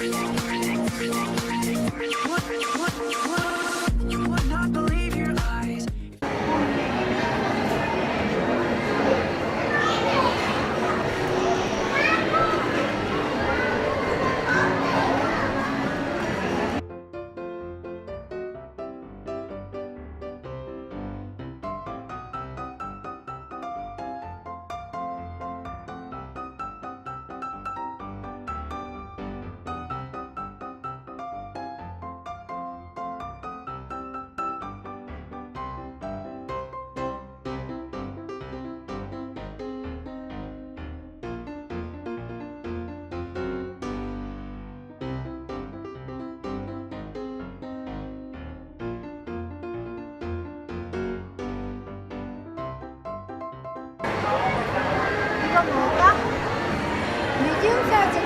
Вот, вот, вот.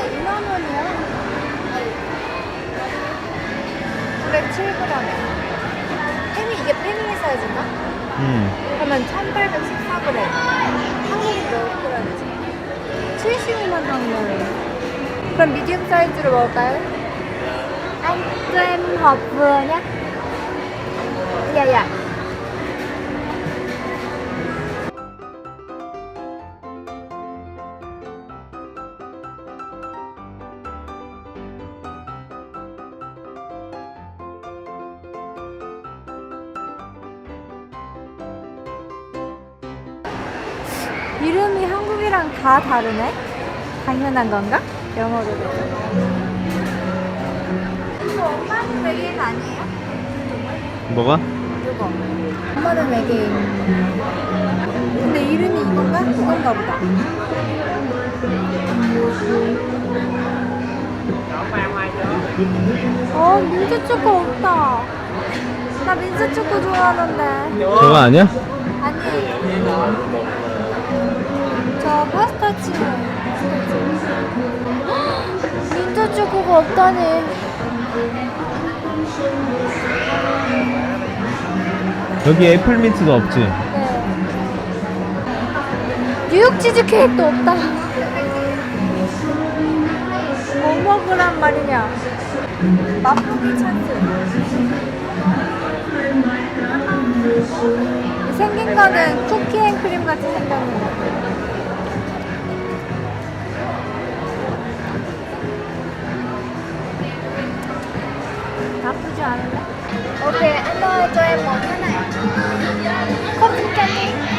이즈가 2만 원이야. 907g이야. 페미 이게 페미니 사이즈인가? 응. 그러면 1814g. 한국인 몇 g이지? 75만 원이네. 그럼 미디움 사이즈로 먹을까요? Anh cho em hộp vừa nhé. Dạ dạ. 이름이 한국이랑 다 다르네? 당연한 건가? 영어로. 이거 엄마는 외계인 아니에요? 뭐가? 이거. 엄마는 외계인. 근데 이름이 이건가? 이건가 보다. 어, 민트 초코 없다. 나 민트 초코 좋아하는데. 저거 아니야? 아니. 저 파스타치노. 민트 초코가 없다니. 여기 애플민트도 없지? 네. 뉴욕 치즈 케이크도 없다. 뭐 먹으란 말이냐? 맛보기 찬스. 생긴 거는 쿠키 앤 크림 같이 생겼는데. 나쁘지 않은데? 오케이, 안녕, 저의 뭐 하나요? 커피 캔디.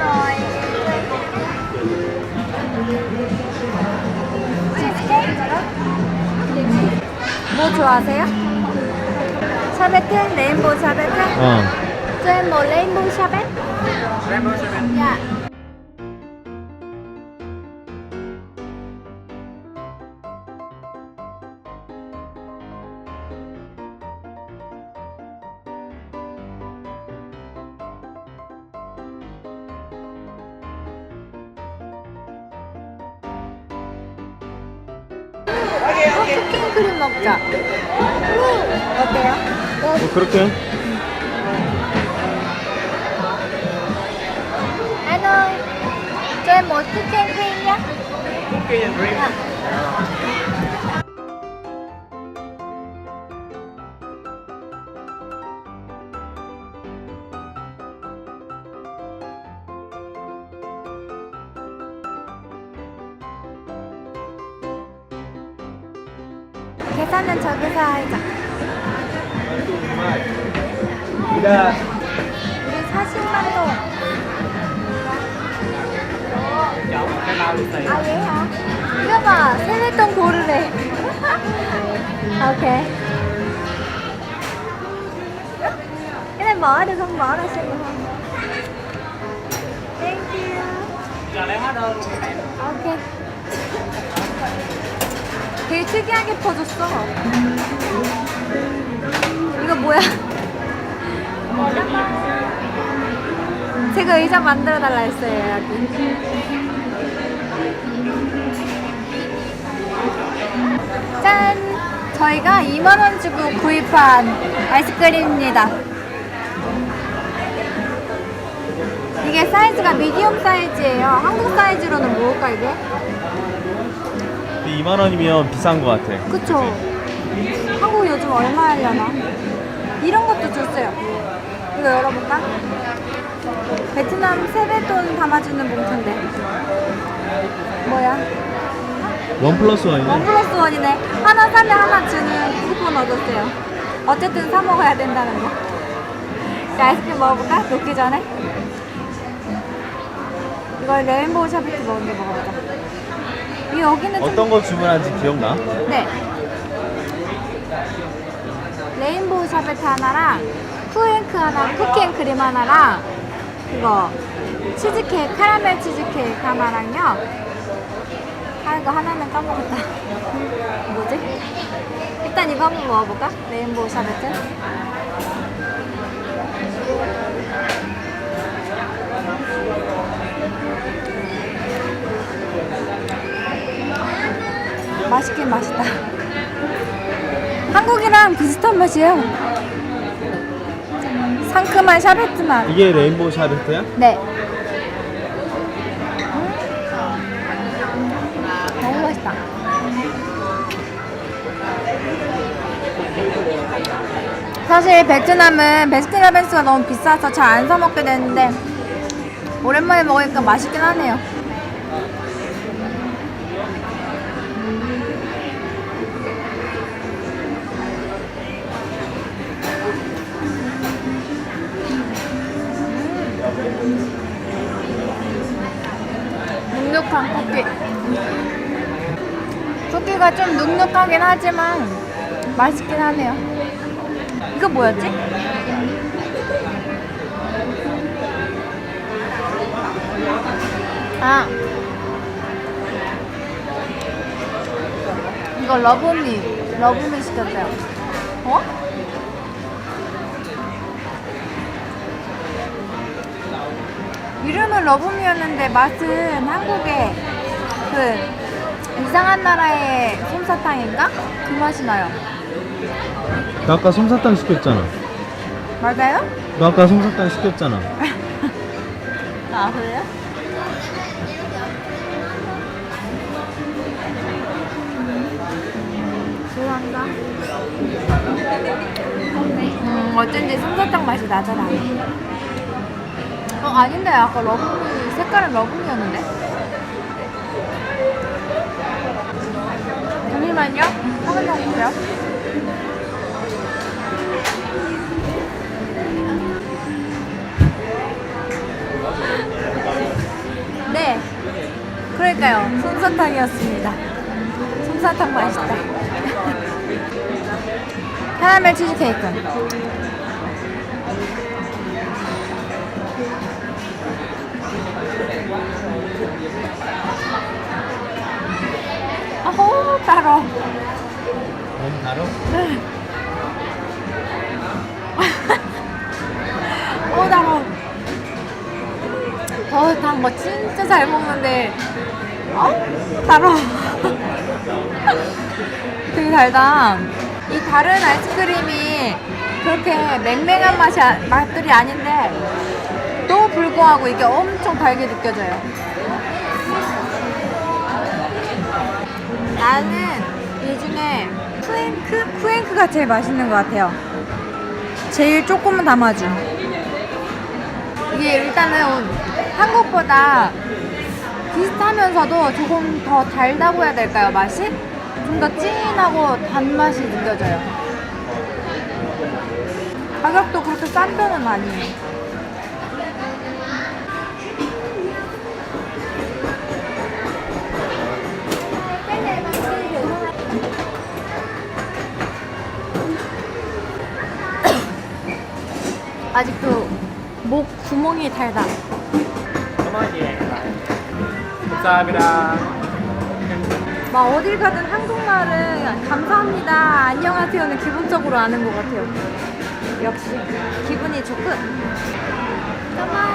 Rồi. 치즈케이크 đó. 뭐 좋아하세요? 샤베트? 레인보우 샤베트? 어. em một rainbow 샤베트? Dạ. 쿠킹 크림 먹자. 어때요? 뭐 그렇게? And cream nhé. Cookie and cream. 계산은 저기서 하자. 우리 40만 동. 아, 얘야. 이거 봐. 세뱃돈 고르래. ok. Cái này mở được không? Mở ra xem được không? Thank you. Ok. 되게 특이하게 퍼줬어. 이거 뭐야? 제가 의자 만들어 달라 했어요, 여기. 짠! 저희가 2만원 주고 구입한 아이스크림입니다. 이게 사이즈가 미디움 사이즈예요. 한국 사이즈로는 뭘까 이게? 2만 원이면 비싼 거 같아. 그쵸? 한국 요즘 얼마 하려나? 이런 것도 줬어요. 이거 열어볼까? 베트남 세뱃돈 담아주는 봉투인데. 뭐야? 원 플러스 원 원이네. 플러스 원이네. 하나 사면 하나 주는 쿠폰 얻었어요. 어쨌든 사 먹어야 된다는 거. 자, 아이스크림 먹어볼까? 녹기 전에. 이걸 레인보우 샤베트 먹은데 먹어보자. 이 여기는 좀 어떤 거 주문한지 기억나? 네. 레인보우 샤베트 하나랑 쿠앤크 하나, 쿠키앤크림 하나랑 그거 치즈케이크, 카라멜 치즈케이크 하나랑요. 아 이거 하나는 까먹었다. 뭐지? 일단 이거 한번 먹어볼까? 레인보우 샤베트. 맛있긴 맛있다. 한국이랑 비슷한 맛이에요. 상큼한 샤베트 맛. 이게 레인보우 샤베트야? 네. 너무 맛있다. 사실 베트남은 베스킨라빈스가 너무 비싸서 잘 안 사 먹게 되는데 오랜만에 먹으니까 맛있긴 하네요. 눅눅한 쿠키. 쿠키가 좀 눅눅하긴 하지만 맛있긴 하네요. 이거 뭐였지? 아. 이거 러브미. 러브미 시켰어요. 어? 이름은 러브미였는데 맛은 한국의 그 이상한 나라의 솜사탕인가? 그 맛이 나요. 너 아까 솜사탕 시켰잖아. 맞아요? 너 아까 솜사탕 시켰잖아. 아 그래요? 좋아한다. 음 어쩐지 솜사탕 맛이 나잖아. 어 아닌데 아까 러브미 색깔은 러브미였는데. 잠시만요. 확인해 볼게요. 네. 그러니까요. 솜사탕이었습니다. 솜사탕 맛있다. 카라멜 치즈케이크. 따로. 달아? 어 달어. 어, 단거 진짜 잘 먹는데, 어? 달어. 되게 달다. 이 다른 아이스크림이 그렇게 맹맹한 맛이, 아- 맛들이 아닌데, 또 불구하고 이게 엄청 달게 느껴져요. 나는 이 중에 쿠앤크? 쿠앤크가 제일 맛있는 것 같아요. 제일 조금은 담아준. 이게 일단은 한국보다 비슷하면서도 조금 더 달다고 해야 될까요, 맛이? 좀더 진하고 단맛이 느껴져요. 가격도 그렇게 싼 편은 아니에요. 아직도 목 구멍이 달다. 감사합니다. 막 어딜 가든 한국말은 감사합니다, 안녕하세요는 기본적으로 아는 것 같아요. 역시 기분이 좋군. 정말